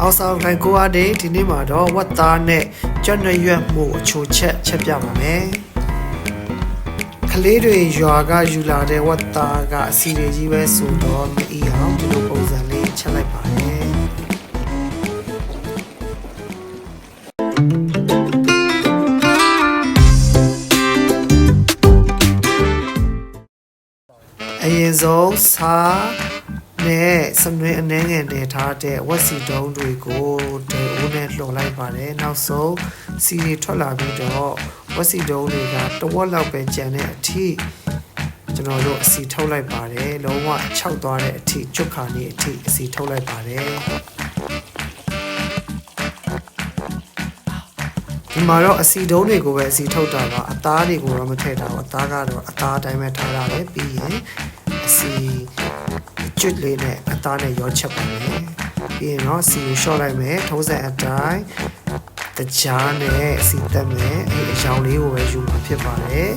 အောက်ဆောင်ခိုင်ကိုအားဒေးဒီနေ့မှာတော့ဝတ်သားနဲ့ကြွနရွက်မှုအချိုချက်ချက်ပြပါမယ်ကလေးတွေရွာကယူလာတဲ့ဝတ်သားကအစီတွေကြီးပဲဆိုတော့မအီအောင်ဒီလိုပုံစံလေးချက်လိုက်ပါတယ်အရင်ဆုံးစား နဲ့စနွေးအနှဲငယ်နေထားတဲ့ဝက်စီတုံးတွေကိုတဲဦးနဲ့လှော်လိုက်ပါတယ်နောက်ဆုံးစီတွေထွက်လာပြီးတော့ဝက်စီတုံးတွေကတဝက်လောက်ပဲကျန်တဲ့အထိကျွန်တော်တို့အစီထုတ်လိုက်ပါတယ်လုံးဝခြောက်သွားတဲ့အထိကျွတ်ခါနေအထိအစီထုတ်လိုက်ပါတယ်ဒီမှာတော့အစီတုံးတွေကိုပဲအစီထုတ်တာပါအသားတွေကိုတော့မထည့်တာဘူးအသားကတော့အသားအတိုင်းပဲထားရတယ်ပြီးရင်အစီ ကျွတ်လေးနဲ့အသားနဲ့ရောချက်ပါမယ်ပြီးရင်တော့စီကိုရှော့လိုက်မယ်ထုံးစံအတိုင်းတကြားနဲ့စီတက်မယ်အဲ့အရောင်လေးကိုပဲယူမှာဖြစ်ပါတယ်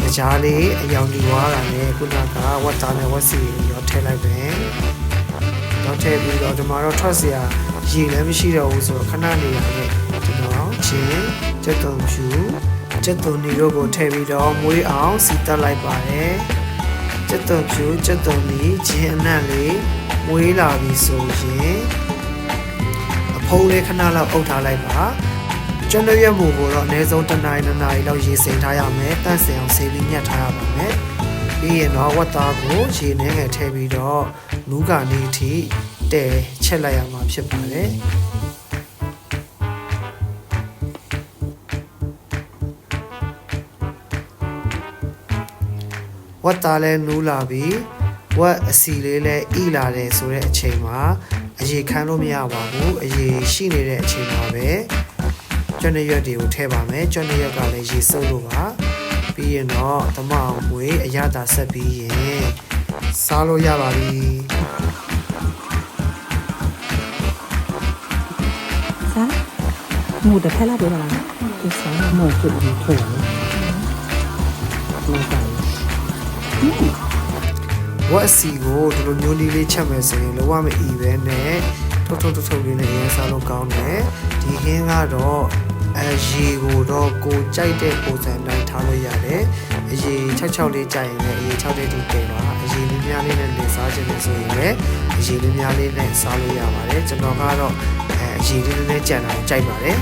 တကြားလေးအရောင်ဒီဝါတာနဲ့ခုနကဝတ်သားနဲ့ဝတ်စီကိုရောထည့်လိုက်မယ်တော့ထည့်ပြီးတော့ဒီမှာတော့ထွက်စရာရေလည်းမရှိတော့ဘူးဆိုတော့ခဏနေရတဲ့ကျွန်တော်ချင်းစက်တုံဖြူစက်တုံနေတို့ကိုထည့်ပြီးတော့မွေးအောင်စီတက်လိုက်ပါတယ် စက်တုံဖြူစက်တုံနေချင်းအနက်လေးမွေးလာပြီဆိုရင်အဖုံးလေးခဏလောက်အုပ်ထားလိုက်ပါကျွန်တော်ရဲ့မူကိုတော့အနည်းဆုံးတစ်နာရီနှစ်နာရီလောက်ရေစိမ်ထားရမယ်တန့်စင်အောင်ဆေးပြီးညှက်ထားရပါမယ်ပြီးရင်တော့ဝတ်သားကိုရေနှဲငယ်ထည့်ပြီးတော့နူးကနေအထိတဲချက်လိုက်ရမှာဖြစ်ပါတယ် ဝတ်သားလဲနူးလာပြီးဝတ်အစီလေးလဲဣလာတယ်ဆိုတဲ့အချိန်မှာအရေခမ်းလို့မရပါဘူးအရေရှိနေတဲ့အချိန်မှာပဲကျွန်းရွက်တွေကိုထည့်ပါမယ်ကျွန်းရွက်ကလည်းရေစုပ်လို့ပါပြီးရင်တော့သမအောင်မွေအရသာဆက်ပြီးရင်စားလို့ရပါပြီစားမူတစ်ဖက်လာပြောပါလားဒီစားမဟုတ်ဘူးထွက်လာမဆိုင် ဝတ်အစီကိုဒီလိုမျိုးလေးလေးချက်မယ်ဆိုရင်လောကမအီပဲနဲ့ထုတ်ထုတ်ထုတ်ထုတ်လေးနဲ့ရမ်းစားလို့ကောင်းတယ်ဒီခင်းကတော့အရေကိုတော့ကိုကြိုက်တဲ့ပုံစံတိုင်းထားလို့ရတယ်အရေ66လေးကြိုက်ရင်လည်းအရေ6လေးထိတင်ပါအရေလေးများလေးနဲ့လင်စားခြင်းလို့ဆိုရင်လည်းအရေလေးများလေးနဲ့စားလို့ရပါတယ်ကျွန်တော်ကတော့အဲအရေလေးနဲ့ကြံတာကိုကြိုက်ပါတယ်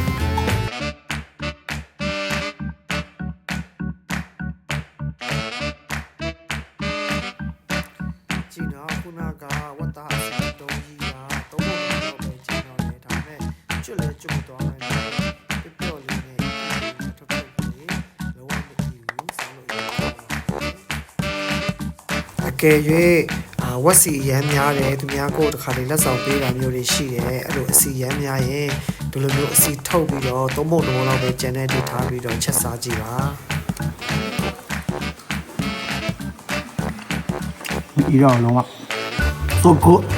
ကျွတ်လဲကျွတ်သွားနိုင်တယ်ပြပြော့လေးနဲ့ထုတ်ထုတ်လေးလုံးဝမကြည့်ဘူးဆောင်းလို့ရအကယ်၍အာဝက်စီရမ်းများတယ်သူများကိုတခါလေးလက်ဆောင်ပေးတာမျိုးတွေရှိတယ်အဲ့လိုအစီရမ်းများရင်ဒီလိုမျိုးအစီထုတ်ပြီးတော့သုံးဖို့တော့လောက်ပဲကျန်တဲ့တိထားပြီးတော့ချက်စားကြည့်ပါဒီတော့လုံးဝဆိုကိုအ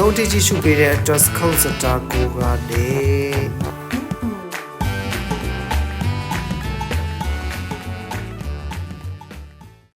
စိုးတကြီးရှုပေးတဲ့ Dust Coat Star ကိုကနေ